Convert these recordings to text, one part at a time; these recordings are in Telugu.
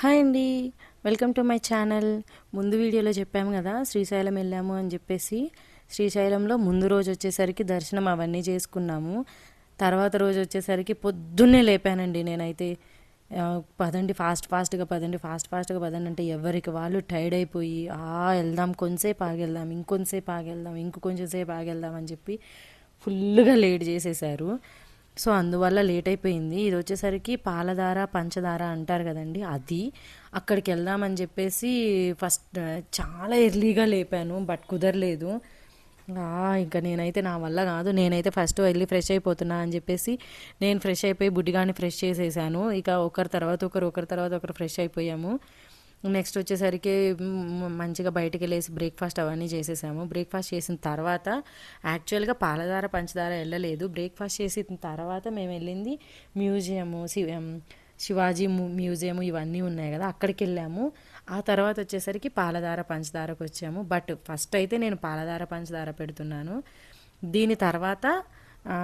హాయ్ అండి. Welcome to my channel. ముందు వీడియోలో చెప్పాము కదా శ్రీశైలం వెళ్ళాము అని చెప్పేసి. శ్రీశైలంలో ముందు రోజు వచ్చేసరికి దర్శనం అవన్నీ చేసుకున్నాము. తర్వాత రోజు వచ్చేసరికి పొద్దున్నే లేపానండి నేనైతే. పదండి ఫాస్ట్ ఫాస్ట్గా పదండి ఫాస్ట్ ఫాస్ట్గా పదండి అంటే ఎవరికి వాళ్ళు టైర్డ్ అయిపోయి ఆ వెళ్దాం కొంచెంసేపు ఆగెళ్దాం ఇంకొంతసేపు ఆగెళ్దాం ఇంకో కొంచెం సేపు ఆగెళ్దాం అని చెప్పి ఫుల్గా లేట్ చేసేసారు. సో అందువల్ల లేట్ అయిపోయింది ఇది వచ్చేసరికి పాలధార పంచదార అంటారు కదండి. అది అక్కడికి వెళ్దామని చెప్పేసి ఫస్ట్ చాలా ఎర్లీగా లేపాను బట్ కుదరలేదు. ఇంకా నేనైతే నా వల్ల కాదు. నేనైతే ఫస్ట్ వెళ్ళి ఫ్రెష్ అయిపోతున్నా అని చెప్పేసి నేను ఫ్రెష్ అయిపోయి బుడ్డిగాని ఫ్రెష్ చేసేసాను. ఇక ఒకరి తర్వాత ఒకరు ఒకరి తర్వాత ఒకరు ఫ్రెష్ అయిపోయాము. నెక్స్ట్ వచ్చేసరికి మంచిగా బయటికి వెళ్ళేసి బ్రేక్ఫాస్ట్ అవన్నీ చేసేసాము. బ్రేక్ఫాస్ట్ చేసిన తర్వాత యాక్చువల్గా పాలధార పంచదార వెళ్ళలేదు. బ్రేక్ఫాస్ట్ చేసిన తర్వాత మేము వెళ్ళింది మ్యూజియము శివ శివాజీ మ్యూజియం ఇవన్నీ ఉన్నాయి కదా అక్కడికి వెళ్ళాము. ఆ తర్వాత వచ్చేసరికి పాలధార పంచదారకు వచ్చాము. బట్ ఫస్ట్ అయితే నేను పాలధార పంచదార పెడుతున్నాను. దీని తర్వాత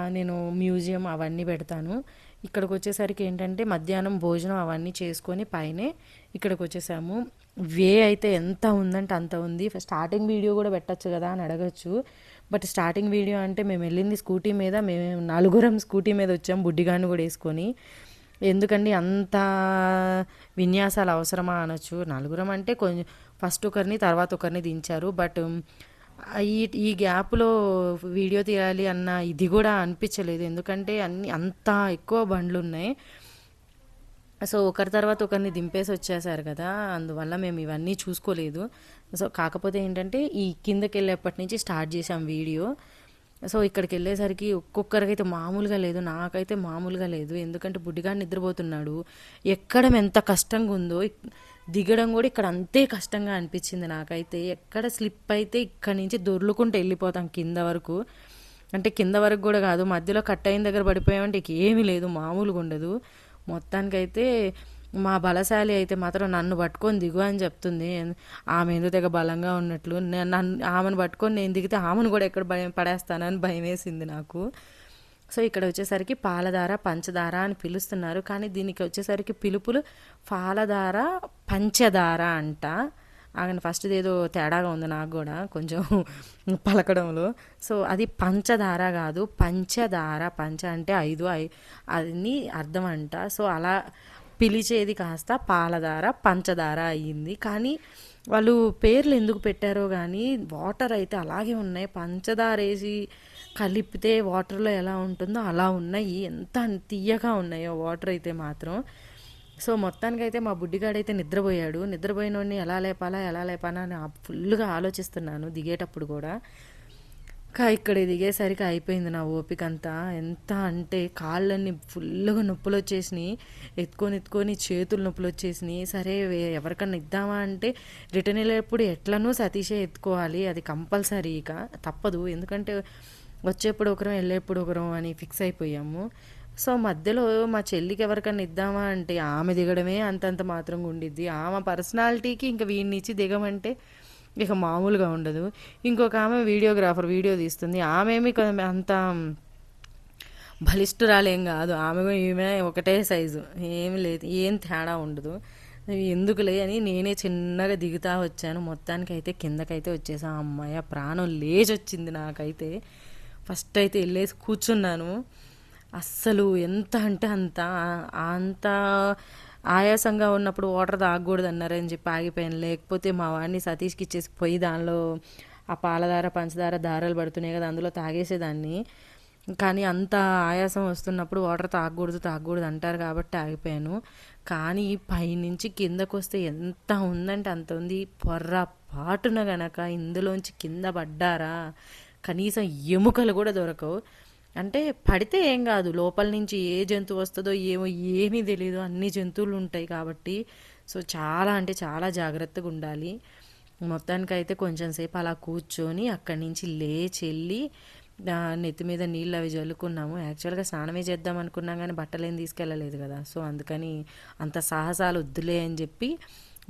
నేను మ్యూజియం అవన్నీ పెడతాను. ఇక్కడికి వచ్చేసరికి ఏంటంటే మధ్యాహ్నం భోజనం అవన్నీ చేసుకొని పైనే ఇక్కడికి వచ్చేసాము వే అయితే ఎంత ఉందంటే అంత ఉంది. స్టార్టింగ్ వీడియో కూడా పెట్టచ్చు కదా అని అడగచ్చు. బట్ స్టార్టింగ్ వీడియో అంటే మేము వెళ్ళింది స్కూటీ మీద మేము నలుగురం స్కూటీ మీద వచ్చాం బుడ్డిగాన్ని కూడా వేసుకొని. ఎందుకండి అంత విన్యాసాలు అవసరమా అనొచ్చు. నలుగురం అంటే కొంచెం ఫస్ట్ ఒకరిని తర్వాత ఒకరిని దించారు. బట్ ఈ ఈ గ్యాప్లో వీడియో తీయాలి అన్న ఇది కూడా అనిపించలేదు. ఎందుకంటే అన్ని అంత ఎక్కువ బండ్లు ఉన్నాయి సో ఒకరి తర్వాత ఒకరిని దింపేసి వచ్చేసారు కదా. అందువల్ల మేము ఇవన్నీ చూసుకోలేదు. సో కాకపోతే ఏంటంటే ఈ కిందకి వెళ్ళేప్పటి నుంచి స్టార్ట్ చేసాం వీడియో. సో ఇక్కడికి వెళ్ళేసరికి ఒక్కొక్కరికైతే మామూలుగా లేదు. నాకైతే మామూలుగా లేదు. ఎందుకంటే బుడ్డిగా నిద్రపోతున్నాడు. ఎక్కడం ఎంత కష్టంగా ఉందో దిగడం కూడా ఇక్కడ అంతే కష్టంగా అనిపించింది నాకైతే. ఎక్కడ స్లిప్ అయితే ఇక్కడ నుంచి దొర్లుకుంటూ వెళ్ళిపోతాం కింద వరకు. అంటే కింద వరకు కూడా కాదు మధ్యలో కట్ అయిన దగ్గర పడిపోయామంటే ఏమీ లేదు మామూలుగా ఉండదు. మొత్తానికైతే మా బలశాలి అయితే మాత్రం నన్ను పట్టుకొని దిగు అని చెప్తుంది. ఆమె ఎందుకు తెగ బలంగా ఉన్నట్లు నన్ను ఆమెను పట్టుకొని నేను దిగితే ఆమెను కూడా ఎక్కడ భయం పడేస్తానని భయం వేసింది నాకు. సో ఇక్కడ వచ్చేసరికి పాలధార పంచదార అని పిలుస్తున్నారు. కానీ దీనికి వచ్చేసరికి పిలుపులు పాలధార పంచదార అంట. ఆయన ఫస్ట్ ఏదో తేడాగా ఉంది నాకు కూడా కొంచెం పలకడంలో. సో అది పంచదార కాదు పంచదార పంచ అంటే ఐదు ఐ అన్ని అర్థం అంట. సో అలా పిలిచేది కాస్త పాలధార పంచదార అయ్యింది. కానీ వాళ్ళు పేర్లు ఎందుకు పెట్టారో కానీ వాటర్ అయితే అలాగే ఉన్నాయి. పంచదార వేసి కలిపితే వాటర్లో ఎలా ఉంటుందో అలా ఉన్నాయి. ఎంత తీయగా ఉన్నాయో వాటర్ అయితే మాత్రం. సో మొత్తానికైతే మా బుడ్డిగాడైతే నిద్రపోయాడు. నిద్రపోయినోడిని ఎలా లేపాలా ఎలా లేపాలా అని ఫుల్గా ఆలోచిస్తున్నాను దిగేటప్పుడు కూడా. కా ఇక్కడ దిగేసరికి అయిపోయింది నా ఓపిక అంతా ఎంత అంటే కాళ్ళన్నీ ఫుల్గా నొప్పులు వచ్చేసినాయి. ఎత్తుకొని ఎత్తుకొని చేతులు నొప్పులు వచ్చేసినాయి. సరే ఎవరికన్నా ఇద్దామా అంటే రిటర్న్ వెళ్ళేటప్పుడు ఎట్లనో సతీషే ఎత్తుకోవాలి. అది కంపల్సరీ ఇక. తప్పదు. ఎందుకంటే వచ్చేప్పుడు ఒకరం వెళ్ళేప్పుడు ఒకరం అని ఫిక్స్ అయిపోయాము. సో మధ్యలో మా చెల్లికి ఎవరికన్నా ఇద్దామా అంటే ఆమె దిగడమే అంతంత మాత్రంగా ఉండిద్ది. ఆమె పర్సనాలిటీకి ఇంకా వీడిని ఇచ్చి దిగమంటే ఇక మామూలుగా ఉండదు. ఇంకొక ఆమె వీడియోగ్రాఫర్ వీడియో తీస్తుంది. ఆమె ఏమి కొంచెం అంత బలిష్ఠురాలేం కాదు. ఆమె ఈమె ఒకటే సైజు. ఏమి లేదు ఏం తేడా ఉండదు. ఎందుకులే అని నేనే చిన్నగా దిగుతా వచ్చాను. మొత్తానికి అయితే కిందకైతే వచ్చేసా. అమ్మాయ ప్రాణం లేచి వచ్చింది నాకైతే. ఫస్ట్ అయితే వెళ్ళేసి కూర్చున్నాను. అస్సలు ఎంత అంటే అంత అంత ఆయాసంగా ఉన్నప్పుడు వాటర్ తాగకూడదు అన్నారని చెప్పి ఆగిపోయాను. లేకపోతే మా వాడిని సతీష్కి ఇచ్చేసి పోయి దానిలో ఆ పాలధార పంచదార దారాలు పడుతున్నాయి కదా అందులో తాగేసేదాన్ని. కానీ అంత ఆయాసం వస్తున్నప్పుడు వాటర్ తాగకూడదు తాగకూడదు అంటారు కాబట్టి ఆగిపోయాను. కానీ పైనుంచి కిందకు వస్తే ఎంత ఉందంటే అంత ఉంది. పొర్ర పాటున గనక ఇందులోంచి కింద పడ్డారా? కనీసం ఎముకలు కూడా దొరకవు. అంటే పడితే ఏం కాదు లోపల నుంచి ఏ జంతువు వస్తుందో ఏమో ఏమీ తెలియదు అన్ని జంతువులు ఉంటాయి కాబట్టి. సో చాలా అంటే చాలా జాగ్రత్తగా ఉండాలి. మొత్తానికైతే కొంచెం సేపు అలా కూర్చొని అక్కడి నుంచి లేచి వెళ్ళి నెత్తి మీద నీళ్ళు అవి చల్లుకున్నాము యాక్చువల్గా స్నానమే చేద్దాం అనుకున్నాం కానీ బట్టలు ఏం తీసుకెళ్ళలేదు కదా. సో అందుకని అంత సాహసాలు వద్దులే అని చెప్పి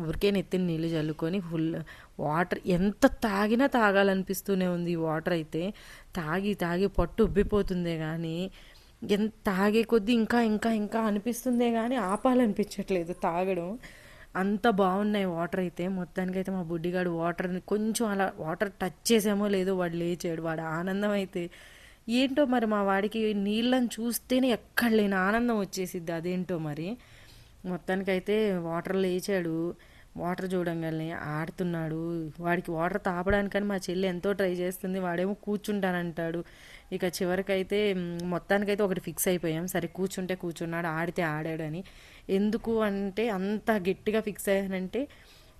ఊరికే నెత్తిని నీళ్ళు చల్లుకొని ఫుల్ వాటర్ ఎంత తాగినా తాగాలనిపిస్తూనే ఉంది ఈ వాటర్ అయితే. తాగి తాగి పట్టు ఉబ్బిపోతుందే కానీ ఎంత తాగే కొద్దీ ఇంకా ఇంకా ఇంకా అనిపిస్తుందే కానీ ఆపాలనిపించట్లేదు తాగడం. అంత బాగున్నాయి వాటర్ అయితే. మొత్తానికైతే మా బుడ్డిగాడు వాటర్ని కొంచెం అలా వాటర్ టచ్ చేసామో లేదో వాడు లేచాడు. వాడు ఆనందం అయితే. ఏంటో మరి మా వాడికి నీళ్ళని చూస్తేనే ఎక్కడ లేని ఆనందం వచ్చేసిద్ది అదేంటో మరి. మొత్తానికైతే వాటర్ లేచాడు. వాటర్ చూడంగానే ఆడుతున్నాడు. వాడికి వాటర్ తాపడానికని మా చెల్లి ఎంతో ట్రై చేస్తుంది. వాడేమో కూర్చుంటానంటాడు. ఇక చివరికైతే మొత్తానికైతే ఒకటి ఫిక్స్ అయిపోయాం. సరే కూర్చుంటే కూర్చున్నాడు ఆడితే ఆడాడని. ఎందుకు అంటే అంత గట్టిగా ఫిక్స్ అయ్యానంటే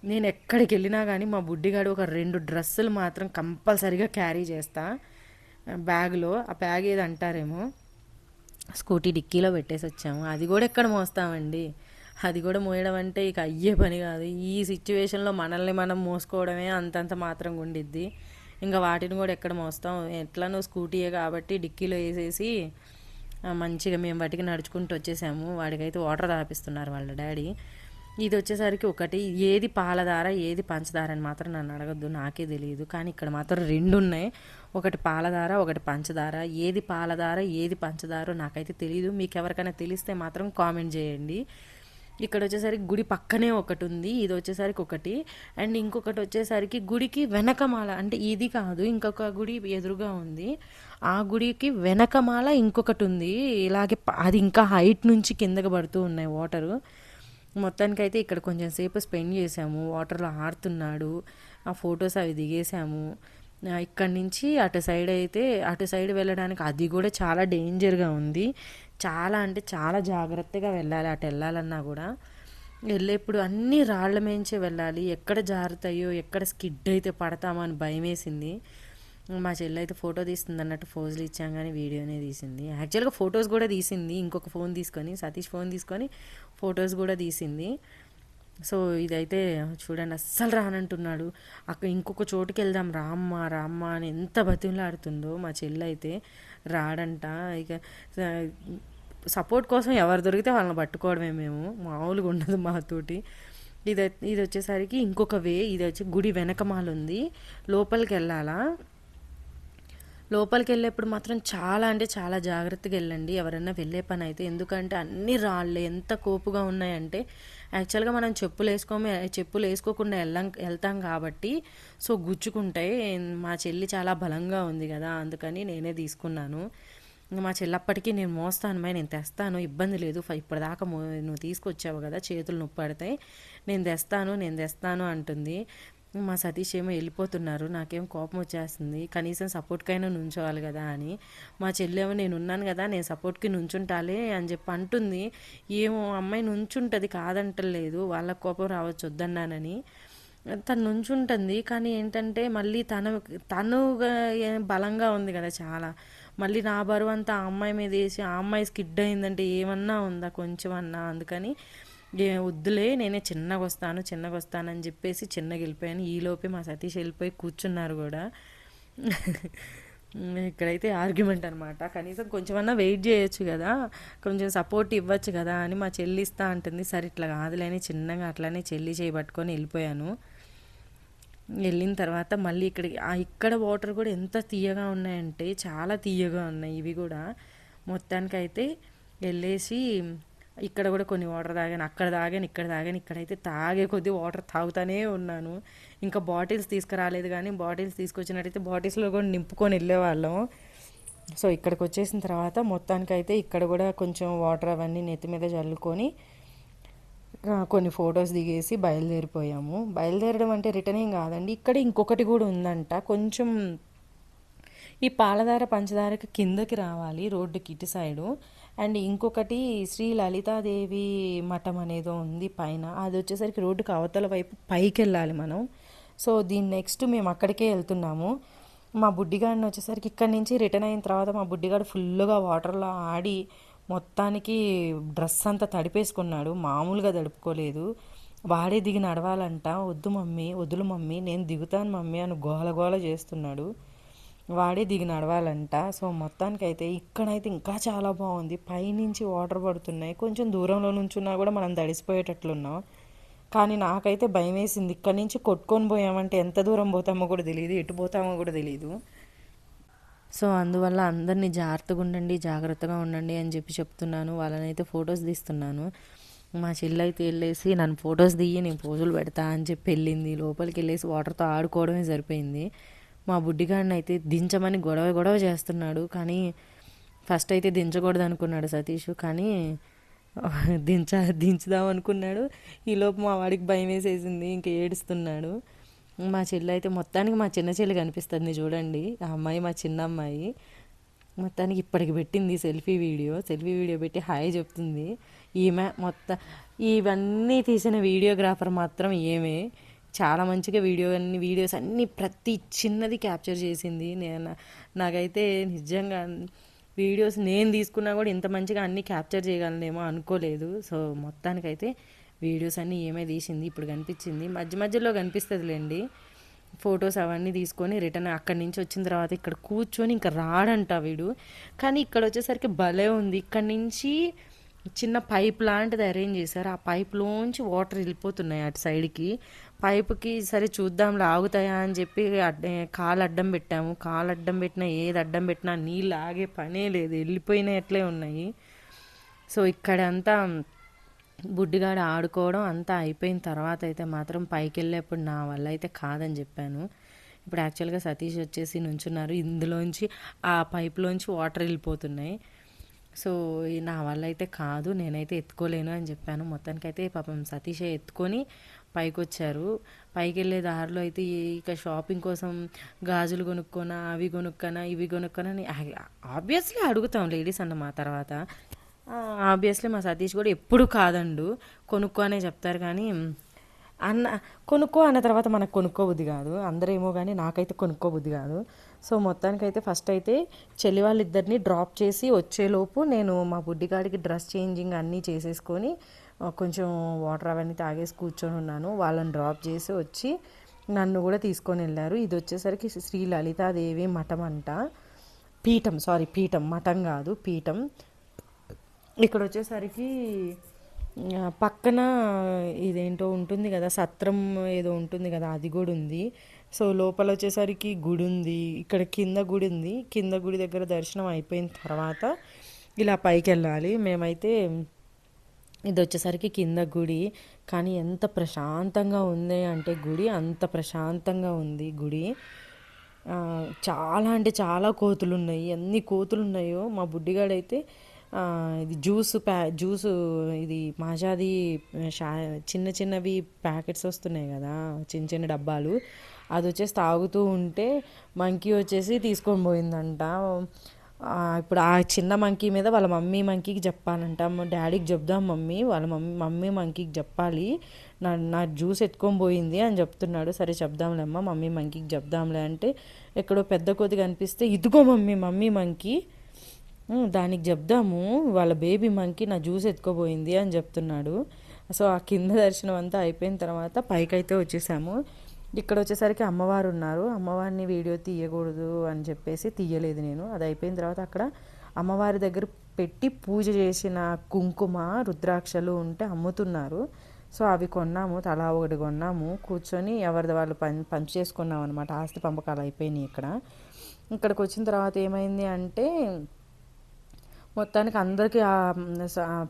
నేను ఎక్కడికి వెళ్ళినా కానీ మా బుడ్డిగాడు ఒక రెండు డ్రెస్సులు మాత్రం కంపల్సరీగా క్యారీ చేస్తా. బ్యాగ్లో. ఆ బ్యాగ్ ఏది అంటారేమో? స్కూటీ డిక్కీలో పెట్టేసి వచ్చాము అది కూడా ఎక్కడ మోస్తామండి? అది కూడా మోయడం అంటే ఇక అయ్యే పని కాదు. ఈ సిచ్యువేషన్లో మనల్ని మనం మోసుకోవడమే అంతంత మాత్రం ఉండిద్ది. ఇంకా వాటిని కూడా ఎక్కడ మోస్తాం? ఎట్లానో స్కూటీయే కాబట్టి డిక్కీలో వేసేసి మంచిగా మేము వాటికి నడుచుకుంటూ వచ్చేసాము. వాడికైతే వాటర్ తాపిస్తున్నారు వాళ్ళ డాడీ. ఇది వచ్చేసరికి ఒకటి. ఏది పాలధార ఏది పంచదార అని మాత్రం నన్ను అడగద్దు. నాకే తెలియదు. కానీ ఇక్కడ మాత్రం రెండు ఉన్నాయి. ఒకటి పాలధార ఒకటి పంచదార. ఏది పాలధార ఏది పంచదార నాకైతే తెలియదు మీకు ఎవరికైనా తెలిస్తే మాత్రం కామెంట్ చేయండి. ఇక్కడ వచ్చేసరికి గుడి పక్కనే ఒకటి ఉంది ఇది వచ్చేసరికి ఒకటి. అండ్ ఇంకొకటి వచ్చేసరికి గుడికి వెనకమాల అంటే ఇది కాదు ఇంకొక గుడి ఎదురుగా ఉంది. ఆ గుడికి వెనకమాల ఇంకొకటి ఉంది. ఇలాగే అది ఇంకా హైట్ నుంచి కిందకి పడుతూ ఉన్నాయి వాటరు. మొత్తానికైతే ఇక్కడ కొంచెం సేపు స్పెండ్ చేసాము వాటర్లో ఆడుతున్నాడు ఆ ఫొటోస్ అవి దిగేసాము ఇక్కడ నుంచి అటు సైడ్ అయితే అటు సైడ్ వెళ్ళడానికి అది కూడా చాలా డేంజర్గా ఉంది. చాలా అంటే చాలా జాగ్రత్తగా వెళ్ళాలి. అటు వెళ్ళాలన్నా కూడా వెళ్ళేప్పుడు అన్ని రాళ్ళ మేంచే వెళ్ళాలి. ఎక్కడ జారుతాయో ఎక్కడ స్కిడ్ అయితే పడతామో అని భయం వేసింది మా చెల్లి అయితే ఫోటో తీస్తుంది అన్నట్టు ఫోజులు ఇచ్చాం కానీ వీడియోనే తీసింది. యాక్చువల్గా ఫొటోస్ కూడా తీసింది. ఇంకొక ఫోన్ తీసుకొని సతీష్ ఫోన్ తీసుకొని ఫొటోస్ కూడా తీసింది. సో ఇదైతే చూడండి అస్సలు రానంటున్నాడు. అక్కడ ఇంకొక చోటుకి వెళ్దాం రామ్మ రామ్మ అని ఎంత బతిమలాడుతుందో మా చెల్లి అయితే. రాడంట. ఇక సపోర్ట్ కోసం ఎవరు దొరికితే వాళ్ళని పట్టుకోవడమే మేము. మామూలుగా ఉండదు మాతోటి. ఇది ఇది వచ్చేసరికి ఇంకొక వే ఇది వచ్చి గుడి వెనకమాల ఉంది. లోపలికి వెళ్ళాలా? లోపలికి వెళ్ళేప్పుడు మాత్రం చాలా అంటే చాలా జాగ్రత్తగా వెళ్ళండి. ఎవరైనా వెళ్ళే పని అయితే. ఎందుకంటే అన్ని రాళ్ళే. ఎంత కోపుగా ఉన్నాయంటే యాక్చువల్గా మనం చెప్పులు వేసుకోమే చెప్పులు వేసుకోకుండా వెళ్ళాం వెళ్తాం కాబట్టి సో గుచ్చుకుంటాయి మా చెల్లి చాలా బలంగా ఉంది కదా అందుకని నేనే తీసుకున్నాను. మా చెల్లప్పటికీ నేను మోస్తాను మరి నేను తెస్తాను ఇబ్బంది లేదు ఇప్పటిదాకా నువ్వు తీసుకొచ్చావు కదా చేతులు నొప్పి పడతాయి నేను తెస్తాను నేను తెస్తాను అంటుంది. మా సతీష్ ఏమో వెళ్ళిపోతున్నారు నాకేం కోపం వచ్చేస్తుంది కనీసం సపోర్ట్కైనా నుంచోవాలి కదా అని. మా చెల్లెమో నేను ఉన్నాను కదా నేను సపోర్ట్కి నుంచుంటాలే అని చెప్పి అంటుంది. ఏమో అమ్మాయి నుంచుంటుంది కాదంటలేదు వాళ్ళ కోపం రావచ్చు వద్దన్నానని. తను నుంచుంటుంది కానీ ఏంటంటే మళ్ళీ తను తను బలంగా ఉంది కదా చాలా. మళ్ళీ నా బరువు అంతా ఆ అమ్మాయి మీద వేసి ఆ అమ్మాయి స్కిడ్ అయిందంటే ఏమన్నా ఉందా కొంచెం అన్నా అందుకని వద్దులే నేనే చిన్నగా వస్తాను చిన్నగా వస్తాను అని చెప్పేసి చిన్నగా వెళ్ళిపోయాను. ఈలోపే మా సతీష్ వెళ్ళిపోయి కూర్చున్నారు కూడా. ఇక్కడైతే ఆర్గ్యుమెంట్ అనమాట కనీసం కొంచెమన్నా వెయిట్ చేయొచ్చు కదా కొంచెం సపోర్ట్ ఇవ్వచ్చు కదా అని మా చెల్లిస్తా అంటుంది. సరే ఇట్లా కాదులేని చిన్నగా అట్లానే చెల్లి చేయబట్టుకొని వెళ్ళిపోయాను. వెళ్ళిన తర్వాత మళ్ళీ ఇక్కడికి ఇక్కడ వాటర్ కూడా ఎంత తీయగా ఉన్నాయంటే చాలా తీయగా ఉన్నాయి ఇవి కూడా. మొత్తానికైతే వెళ్ళేసి ఇక్కడ కూడా కొన్ని వాటర్ తాగాను అక్కడ తాగాను ఇక్కడ తాగాను ఇక్కడైతే తాగే కొద్దీ వాటర్ తాగుతానే ఉన్నాను. ఇంకా బాటిల్స్ తీసుకురాలేదు కానీ బాటిల్స్ తీసుకొచ్చినట్టయితే బాటిల్స్లో కూడా నింపుకొని వెళ్ళేవాళ్ళం. సో ఇక్కడికి వచ్చేసిన తర్వాత మొత్తానికైతే ఇక్కడ కూడా కొంచెం వాటర్ అవన్నీ నెత్తి మీద చల్లుకొని కొన్ని ఫొటోస్ దిగేసి బయలుదేరిపోయాము. బయలుదేరడం అంటే రిటర్న్ ఏం కాదండి ఇక్కడ ఇంకొకటి కూడా ఉందంట. కొంచెం ఈ పాలధార పంచదారకి కిందకి రావాలి రోడ్డుకి ఇటు సైడు. అండ్ ఇంకొకటి శ్రీ లలితాదేవి మఠం అనేదో ఉంది పైన. అది వచ్చేసరికి రోడ్డుకి అవతల వైపు పైకి వెళ్ళాలి మనం. సో దీని నెక్స్ట్ మేము అక్కడికే వెళ్తున్నాము. మా బుడ్డిగాడిని వచ్చేసరికి ఇక్కడి నుంచి రిటర్న్ అయిన తర్వాత మా బుడ్డిగాడు ఫుల్గా వాటర్లో ఆడి మొత్తానికి డ్రెస్ అంతా తడిపేసుకున్నాడు. మామూలుగా తడుపుకోలేదు. వాడే దిగి నడవాలంట. వద్దు మమ్మీ వదులు మమ్మీ నేను దిగుతాను మమ్మీ అని గోల గోల చేస్తున్నాడు. వాడే దిగి నడవాలంట. సో మొత్తానికైతే ఇక్కడైతే ఇంకా చాలా బాగుంది. పైనుంచి వాటర్ పడుతున్నాయి. కొంచెం దూరంలో నుంచున్నా కూడా మనం తడిసిపోయేటట్లున్నాం. కానీ నాకైతే భయం వేసింది ఇక్కడి నుంచి కొట్టుకొని పోయామంటే ఎంత దూరం పోతామో కూడా తెలియదు ఎటు పోతామో కూడా తెలియదు సో అందువల్ల అందరినీ జాగ్రత్తగా ఉండండి జాగ్రత్తగా ఉండండి అని చెప్పి చెప్తున్నాను. వాళ్ళనైతే ఫొటోస్ తీస్తున్నాను. మా చెల్లి అయితే వెళ్ళేసి నన్ను ఫొటోస్ దిగి నేను పోజులు పెడతా అని చెప్పి వెళ్ళింది. లోపలికి వెళ్ళేసి వాటర్తో ఆడుకోవడమే సరిపోయింది. మా బుడ్డిగాడిని అయితే దించమని గొడవ గొడవ చేస్తున్నాడు. కానీ ఫస్ట్ అయితే దించకూడదు అనుకున్నాడు సతీష్. కానీ దించ దించుదాం అనుకున్నాడు. ఈలోపు మా వాడికి భయం వేసేసింది ఇంకా ఏడుస్తున్నాడు. మా చెల్లి అయితే మొత్తానికి మా చిన్న చెల్లి కనిపిస్తుంది చూడండి. ఆ అమ్మాయి మా చిన్న అమ్మాయి. మొత్తానికి ఇప్పటికి పెట్టింది సెల్ఫీ వీడియో. సెల్ఫీ వీడియో పెట్టి హాయ్ చెప్తుంది. ఈమె మొత్తం ఇవన్నీ తీసిన వీడియోగ్రాఫర్ మాత్రం ఏమే చాలా మంచిగా వీడియో అన్ని వీడియోస్ అన్ని ప్రతి చిన్నది క్యాప్చర్ చేసింది. నేను నాకైతే నిజంగా వీడియోస్ నేను తీసుకున్నా కూడా ఇంత మంచిగా అన్నీ క్యాప్చర్ చేయగలనేమో అనుకోలేదు. సో మొత్తానికైతే వీడియోస్ అన్నీ ఏమే తీసింది. ఇప్పుడు కనిపించింది. మధ్య మధ్యలో కనిపిస్తుందిలేండి. ఫొటోస్ అవన్నీ తీసుకొని రిటర్న్ అక్కడి నుంచి వచ్చిన తర్వాత ఇక్కడ కూర్చొని ఇంకా రాడంట వీడు. కానీ ఇక్కడ వచ్చేసరికి భలే ఉంది. ఇక్కడ నుంచి చిన్న పైప్ లాంటిది అరేంజ్ చేశారు. ఆ పైప్లోంచి వాటర్ వెళ్ళిపోతున్నాయి అటు సైడ్కి పైపుకి సరే చూద్దాం ఆగుతాయా అని చెప్పి కాలు అడ్డం పెట్టాము. కాలు అడ్డం పెట్టినా ఏది అడ్డం పెట్టినా నీళ్ళు ఆగే పనే లేదు. వెళ్ళిపోయినట్లే ఉన్నాయి. సో ఇక్కడంతా బుడ్డిగాడు ఆడుకోవడం అంతా అయిపోయిన తర్వాత అయితే మాత్రం పైకి వెళ్ళేప్పుడు నా వల్ల అయితే కాదని చెప్పాను. ఇప్పుడు యాక్చువల్గా సతీష్ వచ్చేసి నుంచున్నారు. ఇందులోంచి ఆ పైప్లోంచి వాటర్ వెళ్ళిపోతున్నాయి. సో నా వల్ల అయితే కాదు నేనైతే ఎత్తుకోలేను అని చెప్పాను. మొత్తానికైతే పాపం సతీషే ఎత్తుకొని పైకి వచ్చారు పైకి వెళ్ళే దారిలో అయితే ఇక షాపింగ్ కోసం గాజులు కొనుక్కోనా అవి కొనుక్కనా ఇవి కొనుక్కోనా అని ఆబ్వియస్లీ అడుగుతాం లేడీస్ అన్న మా తర్వాత. ఆబ్వియస్లీ మా సతీష్ కూడా ఎప్పుడు కాదండు. కొనుక్కో అనే చెప్తారు కానీ అన్న కొనుక్కో అన్న తర్వాత మనకు కొనుక్కోబుద్ది కాదు. అందరేమో కానీ నాకైతే కొనుక్కోబుద్ది కాదు. సో మొత్తానికైతే ఫస్ట్ అయితే చెల్లి వాళ్ళిద్దరిని డ్రాప్ చేసి వచ్చేలోపు నేను మా బుడ్డిగాడికి డ్రెస్ చేంజింగ్ అన్నీ చేసేసుకొని కొంచెం వాటర్ అవన్నీ తాగేసి కూర్చొని ఉన్నాను. వాళ్ళని డ్రాప్ చేసి వచ్చి నన్ను కూడా తీసుకొని వెళ్ళారు. ఇది వచ్చేసరికి శ్రీ లలితాదేవి మఠం అంట. పీఠం సారీ పీఠం మఠం కాదు పీఠం. ఇక్కడ వచ్చేసరికి పక్కన ఇదేంటో ఉంటుంది కదా సత్రం ఏదో ఉంటుంది కదా అది కూడా ఉంది. సో లోపల వచ్చేసరికి గుడి ఉంది ఇక్కడ కింద గుడి ఉంది కింద గుడి దగ్గర దర్శనం అయిపోయిన తర్వాత ఇలా పైకి వెళ్ళాలి మేమైతే ఇది వచ్చేసరికి కింద గుడి. కానీ ఎంత ప్రశాంతంగా ఉంది అంటే గుడి అంత ప్రశాంతంగా ఉంది గుడి. చాలా అంటే చాలా కోతులు ఉన్నాయి ఎన్ని కోతులు ఉన్నాయో మా బుడ్డిగాడైతే ఇది జ్యూస్ ప్యా జ్యూస్ ఇది మాజాది షా చిన్న చిన్నవి ప్యాకెట్స్ వస్తున్నాయి కదా చిన్న చిన్న డబ్బాలు. అది వచ్చేసి తాగుతూ ఉంటే మంకీ వచ్చేసి తీసుకొని పోయిందంట. ఇప్పుడు ఆ చిన్న మంకీ మీద వాళ్ళ మమ్మీ మంకీకి చెప్పాలంట. డాడీకి చెప్దాం మమ్మీ. వాళ్ళ మమ్మీ మమ్మీ మంకీకి చెప్పాలి. నా నా జ్యూస్ ఎత్తుకొని పోయింది అని చెప్తున్నాడు. సరే చెప్దాంలే అమ్మ. మమ్మీ మంకీకి చెప్దాంలే అంటే ఎక్కడో పెద్ద కొద్ది కనిపిస్తే ఇదిగో మమ్మీ మమ్మీ మంకీ. దానికి చెప్దాము. వాళ్ళ బేబీ మంకీ నా జ్యూస్ ఎత్తుకోబోయింది అని చెప్తున్నాడు. సో ఆ కింద దర్శనం అంతా అయిపోయిన తర్వాత పైకైతే వచ్చేసాము. ఇక్కడ వచ్చేసరికి అమ్మవారు ఉన్నారు అమ్మవారిని వీడియో తీయకూడదు అని చెప్పేసి తీయలేదు నేను. అది అయిపోయిన తర్వాత అక్కడ అమ్మవారి దగ్గర పెట్టి పూజ చేసిన కుంకుమ రుద్రాక్షలు ఉంటే అమ్ముతున్నారు. సో అవి కొన్నాము తలా ఒకటి కొన్నాము. కూర్చొని ఎవరిది వాళ్ళు పం పంచి చేసుకున్నాం అనమాట ఆస్తి పంపకాలు అయిపోయినాయి ఇక్కడ. ఇక్కడికి వచ్చిన తర్వాత ఏమైంది అంటే మొత్తానికి అందరికీ ఆ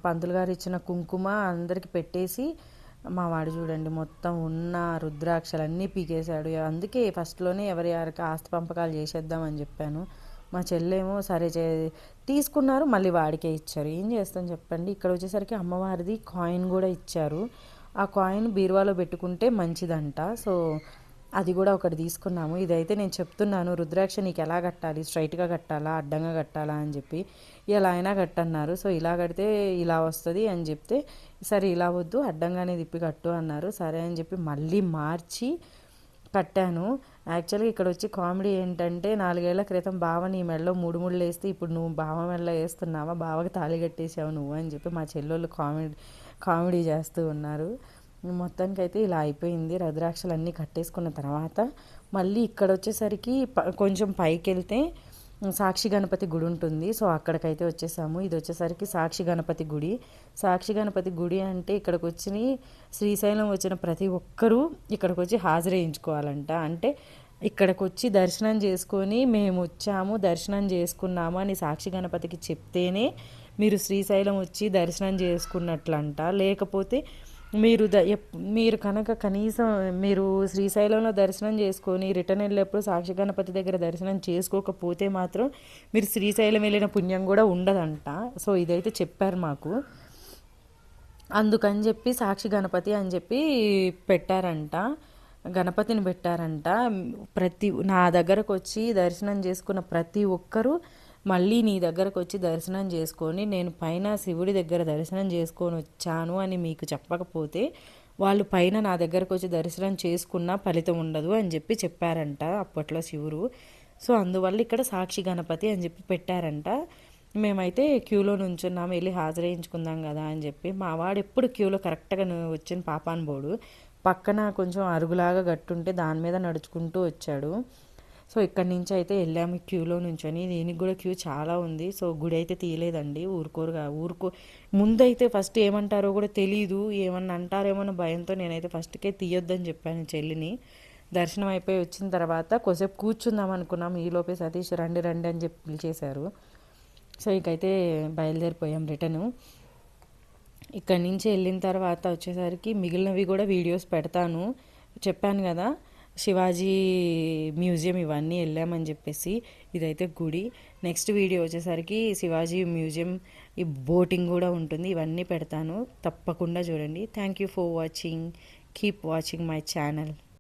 పంతులు గారు ఇచ్చిన కుంకుమ అందరికి పెట్టేసి మా వాడు చూడండి మొత్తం ఉన్న రుద్రాక్షలన్నీ పీకేశాడు. అందుకే ఫస్ట్లోనే ఎవరి ఎవరికి ఆస్తి పంపకాలు చేసేద్దామని చెప్పాను. మా చెల్లేమో సరే చే తీసుకున్నారు మళ్ళీ వాడికే ఇచ్చారు. ఏం చేస్తాం చెప్పండి? ఇక్కడ వచ్చేసరికి అమ్మవారిది కాయిన్ కూడా ఇచ్చారు. ఆ కాయిన్ బీరువాలో పెట్టుకుంటే మంచిదంట. సో అది కూడా ఒకటి తీసుకున్నాము. ఇదైతే నేను చెప్తున్నాను రుద్రాక్ష నీకు ఎలా కట్టాలి? స్ట్రైట్గా కట్టాలా? అడ్డంగా కట్టాలా? అని చెప్పి. ఎలా అయినా కట్టన్నారు. సో ఇలా కడితే ఇలా వస్తుంది అని చెప్తే సరే ఇలా వద్దు అడ్డంగానే తిప్పి కట్టు అన్నారు. సరే అని చెప్పి మళ్ళీ మార్చి కట్టాను. యాక్చువల్గా ఇక్కడ వచ్చి కామెడీ ఏంటంటే నాలుగేళ్ళ క్రితం బావ నీ మెడలో మూడు ముళ్ళు వేస్తే ఇప్పుడు నువ్వు బావ మెడలో వేస్తున్నావా? బావకి తాళి కట్టేసావు నువ్వు అని చెప్పి మా చెల్లెళ్ళు కామెడీ కామెడీ చేస్తూ ఉన్నారు. మొత్తానికైతే ఇలా అయిపోయింది. రుద్రాక్షలు అన్నీ కట్టేసుకున్న తర్వాత మళ్ళీ ఇక్కడ వచ్చేసరికి ప- కొంచెం పైకి వెళ్తే సాక్షి గణపతి గుడి ఉంటుంది. సో అక్కడికైతే వచ్చేసాము. ఇది వచ్చేసరికి సాక్షి గణపతి గుడి. సాక్షి గణపతి గుడి అంటే ఇక్కడికి వచ్చి శ్రీశైలం వచ్చిన ప్రతి ఒక్కరూ ఇక్కడికి వచ్చి హాజరేయించుకోవాలంట. అంటే ఇక్కడికి వచ్చి దర్శనం చేసుకొని మేము వచ్చాము దర్శనం చేసుకున్నాము అని సాక్షి గణపతికి చెప్తేనే మీరు శ్రీశైలం వచ్చి దర్శనం చేసుకున్నట్లంట. లేకపోతే మీరు ద ఎప్- మీరు కనుక కనీసం మీరు శ్రీశైలంలో దర్శనం చేసుకొని రిటర్న్ వెళ్ళేప్పుడు సాక్షి గణపతి దగ్గర దర్శనం చేసుకోకపోతే మాత్రం మీరు శ్రీశైలం వెళ్ళిన పుణ్యం కూడా ఉండదంట. సో ఇదైతే చెప్పారు మాకు. అందుకని చెప్పి సాక్షి గణపతి అని చెప్పి పెట్టారంట. గణపతిని పెట్టారంట. ప్రతి నా దగ్గరకు వచ్చి దర్శనం చేసుకున్న ప్రతి ఒక్కరూ మళ్ళీ నీ దగ్గరకు వచ్చి దర్శనం చేసుకొని నేను పైన శివుడి దగ్గర దర్శనం చేసుకొని వచ్చాను అని మీకు చెప్పకపోతే వాళ్ళు పైన నా దగ్గరకు వచ్చి దర్శనం చేసుకున్నా ఫలితం ఉండదు అని చెప్పి చెప్పారంట అప్పట్లో శివుడు. సో అందువల్ల ఇక్కడ సాక్షి గణపతి అని చెప్పి పెట్టారంట. మేమైతే క్యూలో నుంచున్నాం వెళ్ళి హాజరేయించుకుందాం కదా అని చెప్పి. మా వాడు ఎప్పుడు క్యూలో కరెక్ట్గా వచ్చిన పాపాన్ బోడు పక్కన కొంచెం అరుగులాగా గట్టుంటే దాని మీద నడుచుకుంటూ వచ్చాడు. సో ఇక్కడి నుంచి అయితే వెళ్ళాము క్యూలో నుంచొని. దీనికి కూడా క్యూ చాలా ఉంది. సో గుడి అయితే తీయలేదండి. ఊరుకోరుగా ఊరుకో ముందైతే ఫస్ట్ ఏమంటారో కూడా తెలియదు ఏమన్నా అంటారేమో భయంతో నేనైతే ఫస్ట్కే తీయొద్దని చెప్పాను చెల్లిని. దర్శనం అయిపోయి వచ్చిన తర్వాత కొసేపు కూర్చుందాం అనుకున్నాం. ఈలోపే సతీష్ రండి రండి అని చెప్పి పిలిచేశారు సో ఇకైతే బయలుదేరిపోయాం రిటర్ను ఇక్కడి నుంచి వెళ్ళిన తర్వాత వచ్చేసరికి మిగిలినవి కూడా వీడియోస్ పెడతాను. చెప్పాను కదా శివాజీ మ్యూజియం ఇవన్నీ వెళ్ళామని చెప్పేసి ఇదైతే గుడి. నెక్స్ట్ వీడియో వచ్చేసరికి శివాజీ మ్యూజియం ఈ బోటింగ్ కూడా ఉంటుంది. ఇవన్నీ పెడతాను. తప్పకుండా చూడండి. Thank you for watching keep watching my channel